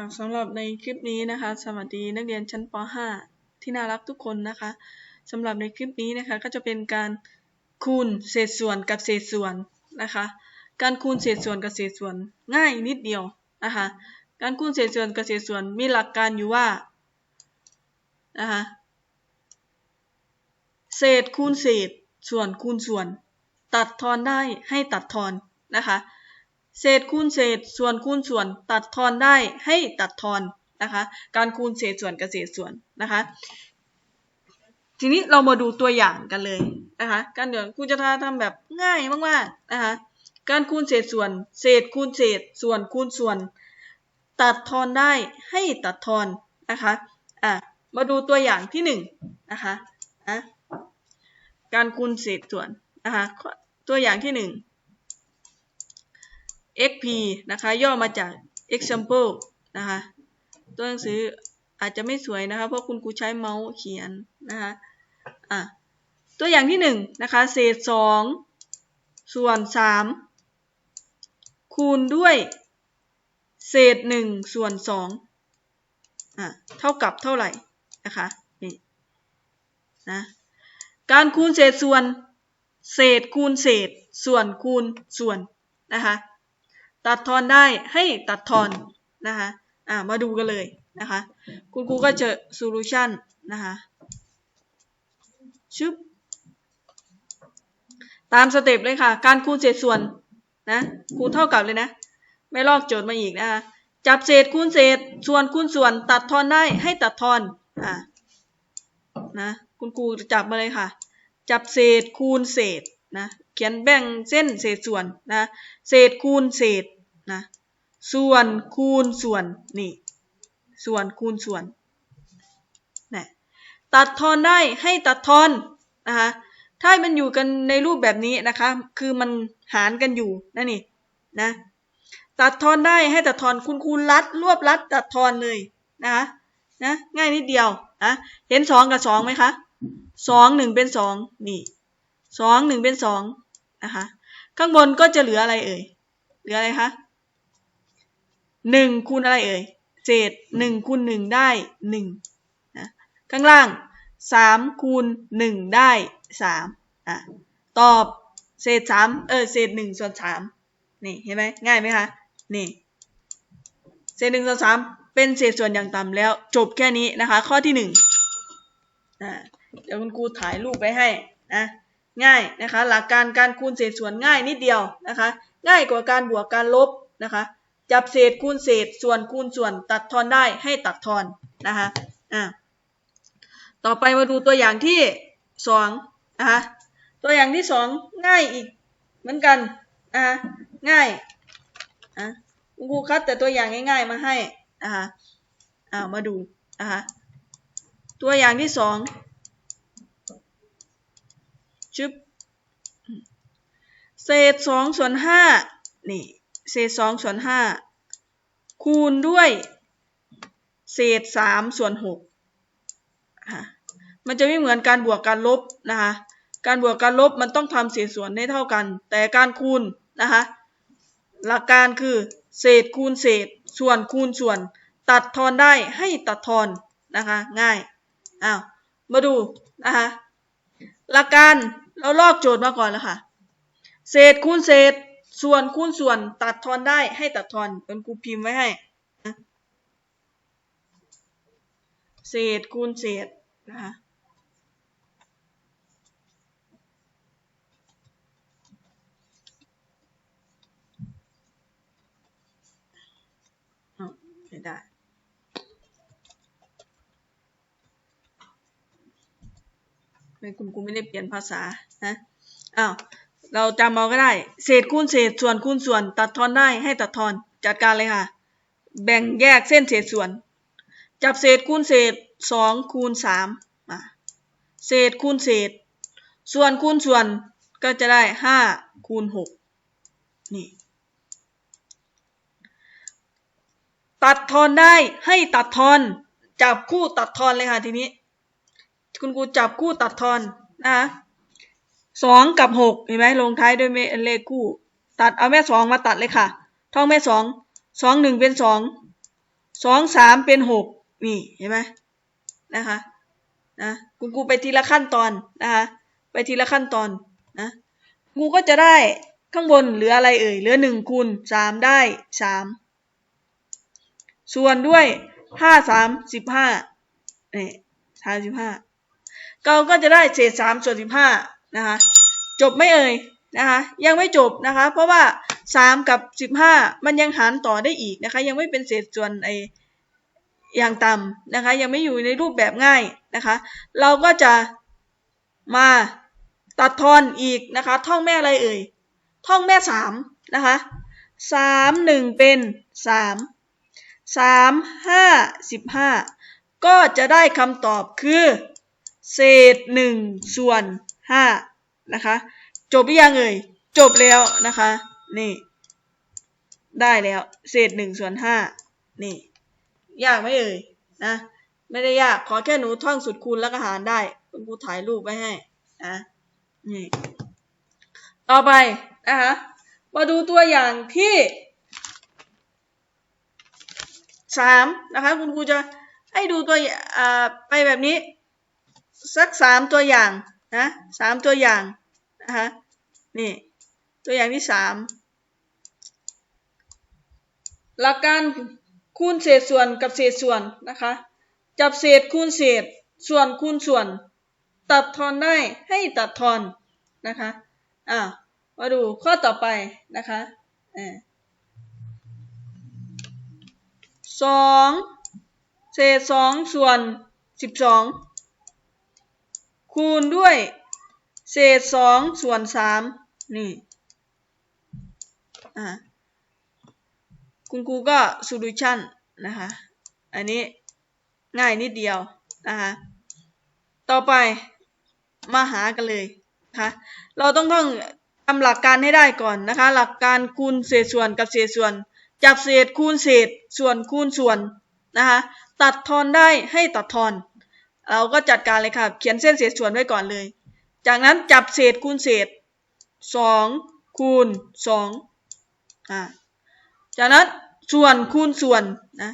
ค่ะสำหรับในคลิปนี้นะคะ สวัสดีนักเรียนชั้นป .5 ที่น่ารักทุกคนนะคะสำหรับในคลิปนี้นะคะก็จะเป็นการคูณเศษส่วนกับเศษส่วนนะคะ การคูณเศษส่วนกับเศษส่วนง่ายนิดเดียวนะคะ การคูณเศษส่วนกับเศษส่วนมีหลักการอยู่ว่านะคะเศษคูณเศษส่วนคูณส่วน ตัดทอนได้ให้ตัดทอนนะคะ เศษคูณเศษส่วนคูณส่วนตัดทอนได้ให้ตัดทอนนะคะการคูณเศษส่วนกับเศษส่วนนะคะทีนี้เรามาดูตัวอย่างกันเลยนะคะการเดี๋ยวครูจะทำแบบง่ายมากๆนะคะการคูณเศษส่วน เศษคูณเศษส่วนคูณส่วน ตัดทอนได้ให้ตัดทอนนะคะอะมาดูตัวอย่างที่หนึ่งนะคะอะการคูณเศษส่วนนะคะตัวอย่างที่หนึ่ง xp นะคะย่อมาจาก example นะคะตัวหนังสืออาจจะไม่สวยนะคะเพราะคุณครูใช้เมาส์เขียนนะคะอะตัวอย่างที่หนึ่งนะคะเศษสองส่วนสามคูณด้วย เศษหนึ่งส่วนสองอะเท่ากับเท่าไหร่นะคะนี่นะการคูณเศษส่วน เศษคูณเศษ ส่วนคูณส่วนนะคะ ตัดทอนได้ให้ตัดทอนนะคะอ่ามาดูกันเลยนะคะคุณครูก็เจอโซลูชันนะคะชึบตามสเต็ปเลยค่ะ การคูณเศษส่วนนะคูณเท่ากับเลยนะ ไม่ลอกโจทย์มาอีกนะคะจับเศษคูณเศษส่วนคูณส่วน ตัดทอนได้ให้ตัดทอนอ่านะคุณครูจับมาเลยค่ะ จับเศษคูณเศษนะ ขียนแบ่งเส้นเศษส่วนนะเศษคูณเศษนะส่วนคูณส่วนนี่ส่วนคูณส่วนนะตัดทอนได้ให้ตัดทอนนะคะถ้ามันอยู่กันในรูปแบบนี้นะคะคือมันหารกันอยู่นั่นนี่นะตัดทอนได้ให้ตัดทอนคุณคูณรัดรวบรัดตัดทอนเลยนะคะนะง่ายนิดเดียวนะเห็นสองกับสองไหมคะสองหนึ่งเป็นสองนี่สองหนึ่งเป็นสอง นะคะ ข้างบนก็จะเหลืออะไรเอ่ย เหลืออะไรคะหนึ่งคูณอะไรเอ่ยเศษหนึ่งคูณหนึ่งได้หนึ่งนะข้างล่างสามคูณหนึ่งได้สามอะตอบเศษสามเออเศษหนึ่งส่วนสามนี่เห็นไหมง่ายไหมคะนี่เศษหนึ่งส่วนสามเป็นเศษส่วนอย่างต่ำแล้ว จบแค่นี้นะคะ ข้อที่หนึ่งอ่าเดี๋ยวคุณครูถ่ายรูปไปให้นะ ง่ายนะคะ หลักการการคูณเศษส่วนง่ายนิดเดียวนะคะ ง่ายกว่าการบวกการลบนะคะ จับเศษคูณเศษส่วนคูณส่วนตัดทอนได้ให้ตัดทอนนะคะอ่าต่อไปมาดูตัวอย่างที่สองนะคะตัวอย่างที่สองง่ายอีกเหมือนกันนะคะง่ายอะคุณครูคัดแต่ตัวอย่างง่ายๆมาให้นะคะอ่ามาดูนะคะตัวอย่างที่สอง ชึบเศษสองส่วนห้านี่เศษสองส่วนห้าคูณด้วย เศษสามส่วนหกมันจะไม่เหมือนการบวกการลบนะคะการบวกการลบมันต้องทำเศษส่วนให้เท่ากัน แต่การคูณนะคะหลักการคือเศษคูณเศษส่วนคูณส่วน ตัดทอนได้ให้ตัดทอนนะคะง่ายอ้าวมาดูนะคะหลักการ เราลอกโจทย์มาก่อนแล้วค่ะ เศษคูณเศษ ส่วนคูณส่วนตัดทอนได้ให้ตัดทอนเป็นครูพิมพ์ไว้ให้เศษคูณเศษนะคะไม่ได้ ไม่คุณกูไม่ได้เปลี่ยนภาษานะอ้าวเราจำเอาก็ได้ เศษคูณเศษส่วนคูณส่วน ตัดทอนได้ให้ตัดทอนจัดการเลยค่ะ แบ่งแยกเส้นเศษส่วน จับเศษคูณเศษสองคูณสามมาเศษคูณเศษ ส่วนคูณส่วนก็จะได้ห้าคูณหกนี่ ตัดทอนได้ให้ตัดทอน จับคู่ตัดทอนเลยค่ะทีนี้ คุณครูจับคู่ตัดทอนนะคะสองกับหกเห็นไหมลงท้ายด้วยเลขคู่ ตัดเอาแม่สองมาตัดเลยค่ะ ท่องแม่สองสองหนึ่งเป็นสองสองสามเป็นหกนี่เห็นไหมนะคะนะกูกูไปทีละขั้นตอนนะคะไปทีละขั้นตอนนะกูก็จะได้ข้างบนเหลืออะไรเอ่ยเหลือหนึ่งคูณสามได้สามส่วนด้วยห้าสามสิบห้าเนี่ยสามสิบห้า เราก็จะได้เศษสามส่วนสิบห้านะคะจบไม่เอ่ยนะคะยังไม่จบนะคะ เพราะว่าสามกับสิบห้ามันยังหารต่อได้อีกนะคะ ยังไม่เป็นเศษส่วนไออย่างต่ำนะคะ ยังไม่อยู่ในรูปแบบง่ายนะคะ เราก็จะมาตัดทอนอีกนะคะ ท่องแม่อะไรเอ่ยท่องแม่สามนะคะสามหนึ่งเป็นสามสามห้าสิบห้าก็จะได้คำตอบคือ เศษหนึ่งส่วนห้านะคะ จบหรือยังเอ่ยจบแล้วนะคะ นี่ ได้แล้ว เศษหนึ่งส่วนห้านี่ ยากไหมเอ่ยนะไม่ได้ยากขอแค่หนูท่องสุดคูณแล้วก็หารได้คุณครูถ่ายรูปไว้ให้นะนี่ต่อไปนะคะมาดูตัวอย่างที่สามนะคะ คุณครูจะให้ดูตัวอ่าไปแบบนี้ สักสามตัวอย่างนะสามตัวอย่างนะคะนี่ตัวอย่างที่สามหลักการคูณเศษส่วนกับเศษส่วนนะคะจับเศษคูณเศษส่วนคูณส่วน ตัดทอนได้ให้ตัดทอนนะคะอ่ามาดูข้อต่อไปนะคะสองเศษสองส่วนสิบสอง คูณด้วย เศษสองส่วนสามนี่อ่าคุณครูก็ solution นะคะ อันนี้ง่ายนิดเดียวนะคะต่อไปมาหากันเลยนะคะเราต้องท่องทำหลักการให้ได้ก่อนนะคะ หลักการคูณเศษส่วนกับเศษส่วน จับเศษคูณเศษส่วนคูณส่วนนะคะ ตัดทอนได้ให้ตัดทอน เราก็จัดการเลยค่ะ เขียนเส้นเศษส่วนไว้ก่อนเลย จากนั้นจับเศษคูณเศษสองคูณสองอ่าจากนั้นส่วนคูณส่วนนะ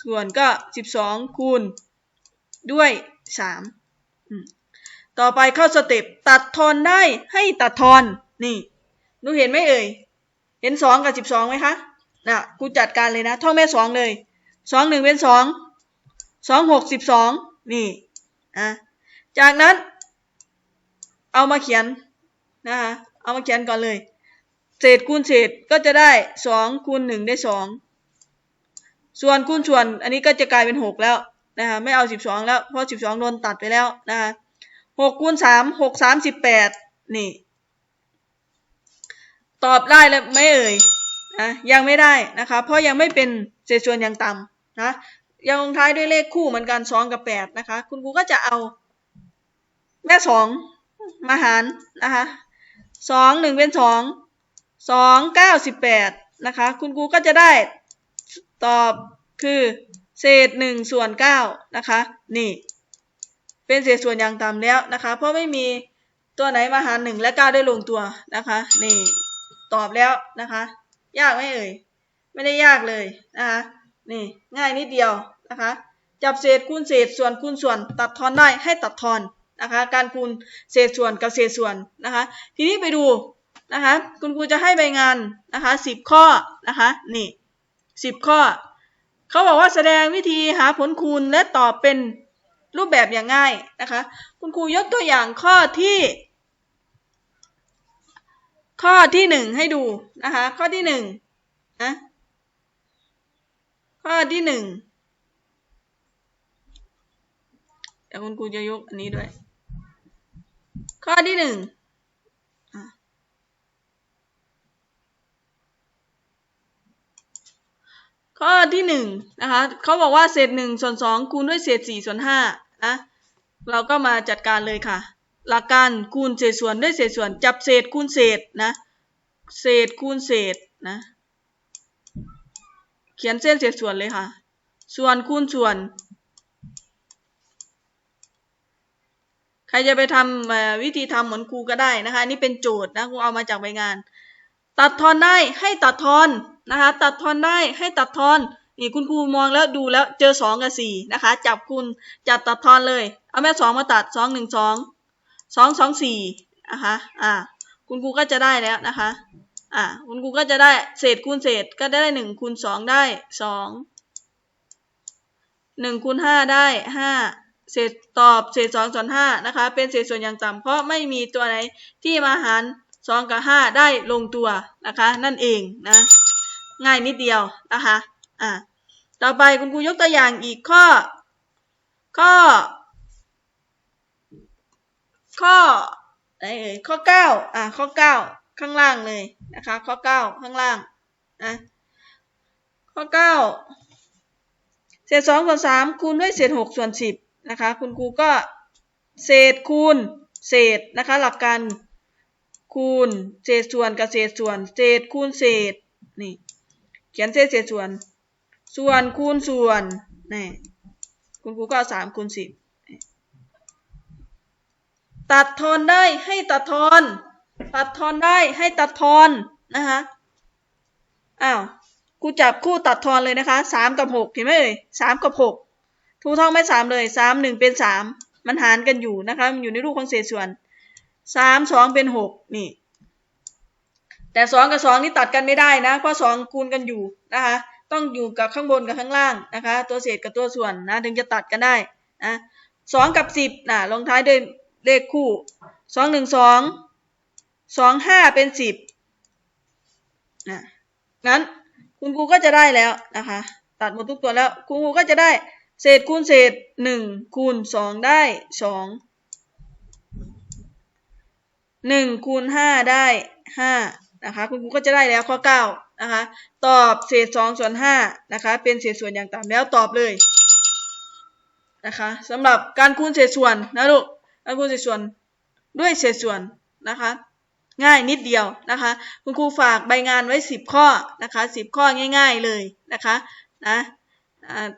ส่วนก็สิบสองคูณด้วยสามต่อไปเข้าสเต็ปตัดทอนได้ให้ตัดทอนนี่หนูเห็นไหมเอ่ย เห็นสองกับสิบสองไหมคะน่ะกูจัดการเลยนะท่องแม่สองเลยสองหนึ่งเป็นสองสองหกสิบสองนี่ะจากนั้น เอามาเขียนนะคะเอามาเขียนก่อนเลย เศษคูณเศษก็จะได้สองคูณหนึ่งได้สองส่วนคูณส่วนอันนี้ก็จะกลายเป็นหกแล้วนะคะไม่เอาสิบสองแล้วเพราะสิบสองโดนตัดไปแล้วนะคะหกคูณสามหกสามสิบแปดนี่ ตอบได้แล้วไม่เอ่ยนะยังไม่ได้นะคะเพราะยังไม่เป็นเศษส่วนอย่างต่ำนะ ยังลงท้ายด้วยเลขคู่เหมือนกันสองกับแปดนะคะ คุณครูก็จะเอา แม่สองมาหารนะคะสองหนึ่งเป็นสองสองเก้าสิบแปดนะคะ คุณครูก็จะได้ตอบคือเศษหนึ่งส่วนเก้านะคะ นี่ เป็นเศษส่วนอย่างต่ำแล้วนะคะ เพราะไม่มีตัวไหนมาหารหนึ่งและเก้าได้ลงตัวนะคะ นี่ตอบแล้วนะคะ ยากไหมเอ่ยไม่ได้ยากเลยนะคะ นี่ง่ายนิดเดียวนะคะ จับเศษคูณเศษส่วนคูณส่วนตัดทอนได้ให้ตัดทอนนะคะการคูณเศษส่วนกับเศษส่วนนะคะ ทีนี้ไปดูนะคะคุณครูจะให้ใบงานนะคะสิบข้อนะคะนี่สิบข้อ เขาบอกว่าแสดงวิธีหาผลคูณและตอบเป็นรูปแบบอย่างง่ายนะคะ คุณครูยกตัวอย่างข้อที่ ข้อที่หนึ่งให้ดูนะคะข้อที่หนึ่งนะ ข้อที่หนึ่งเดี๋ยวคุณครูจะยกอันนี้ด้วย ข้อที่หนึ่งข้อที่หนึ่งนะคะเขาบอกว่าเศษหนึ่งส่วนสองคูณด้วยเศษสี่ส่วนห้านะเราก็มาจัดการเลยค่ะ หลักการคูณเศษส่วนด้วยเศษส่วน จับเศษคูณเศษนะ เศษคูณเศษนะ เขียนเส้นเศษส่วนเลยค่ะ ส่วนคูณส่วน ใครจะไปทำวิธีทำเหมือนครูก็ได้นะคะ นี่เป็นโจทย์นะครูเอามาจากใบงาน ตัดทอนได้ให้ตัดทอนนะคะ ตัดทอนได้ให้ตัดทอนนี่คุณครูมองแล้วดูแล้วเจอสองกับสี่นะคะ จับคูณจับตัดทอนเลย เอาแม่สองมาตัดสองหนึ่งสองสองสองสี่นะคะอ่าคุณครูก็จะได้แล้วนะคะ อ่าคุณครูก็จะได้เศษคูณเศษก็ได้หนึ่งคูณสองได้สองหนึ่งคูณห้าได้ห้าเศษตอบเศษสองส่วนห้านะคะ เป็นเศษส่วนอย่างต่ำเพราะไม่มีตัวไหนที่มาหารสองกับห้าได้ลงตัวนะคะ นั่นเองนะ ง่ายนิดเดียวนะคะอ่าต่อไปคุณครูยกตัวอย่างอีกข้อ ข้อ ข้อไหนเอ่ยข้อเก้าอ่าข้อเก้า ข้างล่างเลยนะคะ ข้อเก้าข้างล่างนะข้อเก้าเศษสองส่วนสามคูณด้วยเศษหกส่วนสิบนะคะคุณครูก็เศษคูณเศษนะคะหลักการคูณเศษส่วนกับเศษส่วน เศษคูณเศษนี่เขียนเศษเศษส่วน ส่วนคูณส่วนนี่คุณครูก็เอาสามคูณสิบตัดทอนได้ให้ตัดทอน ตัดทอนได้ให้ตัดทอนนะคะอ้าวครูจับคู่ตัดทอนเลยนะคะสามกับหกเห็นไหมเอ่ยสามกับหกทูท่องไม่สามเลยสามหนึ่งเป็นสามมันหารกันอยู่นะคะมันอยู่ในรูปของเศษส่วนสามสองเป็นหกนี่แต่สองกับสองนี่ตัดกันไม่ได้นะ เพราะสองคูณกันอยู่นะคะต้องอยู่กับข้างบนกับข้างล่างนะคะ ตัวเศษกับตัวส่วนนะถึงจะตัดกันได้นะสองกับสิบนะลงท้ายด้วยเลขคู่สองหนึ่งสอง สองห้าเป็นสิบนะงั้นคุณครูก็จะได้แล้วนะคะ ตัดหมดทุกตัวแล้วคุณครูก็จะได้เศษคูณเศษหนึ่งคูณสองได้สองหนึ่งคูณห้าได้ห้านะคะคุณครูก็จะได้แล้วข้อเก้านะคะตอบเศษสองส่วนห้านะคะเป็นเศษส่วนอย่างต่ำแล้วตอบเลยนะคะสำหรับการคูณเศษส่วนนะลูกการคูณเศษส่วนด้วยเศษส่วนนะคะ ง่ายนิดเดียวนะคะ คุณครูฝากใบงานไว้ 10 ข้อนะคะ10 ข้อง่าย ๆเลยนะคะนะ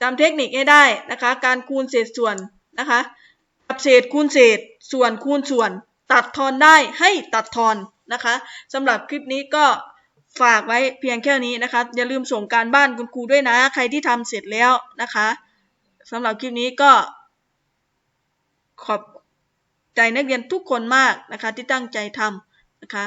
จำเทคนิคให้ได้นะคะ การคูณเศษส่วนนะคะกับเศษคูณเศษส่วนคูณส่วน ตัดทอนได้ให้ตัดทอนนะคะสำหรับคลิปนี้ก็ฝากไว้เพียงแค่นี้นะคะ อย่าลืมส่งการบ้านคุณครูด้วยนะ ใครที่ทำเสร็จแล้วนะคะสำหรับคลิปนี้ก็ ขอบใจนักเรียนทุกคนมากนะคะ ที่ตั้งใจทำ นะคะ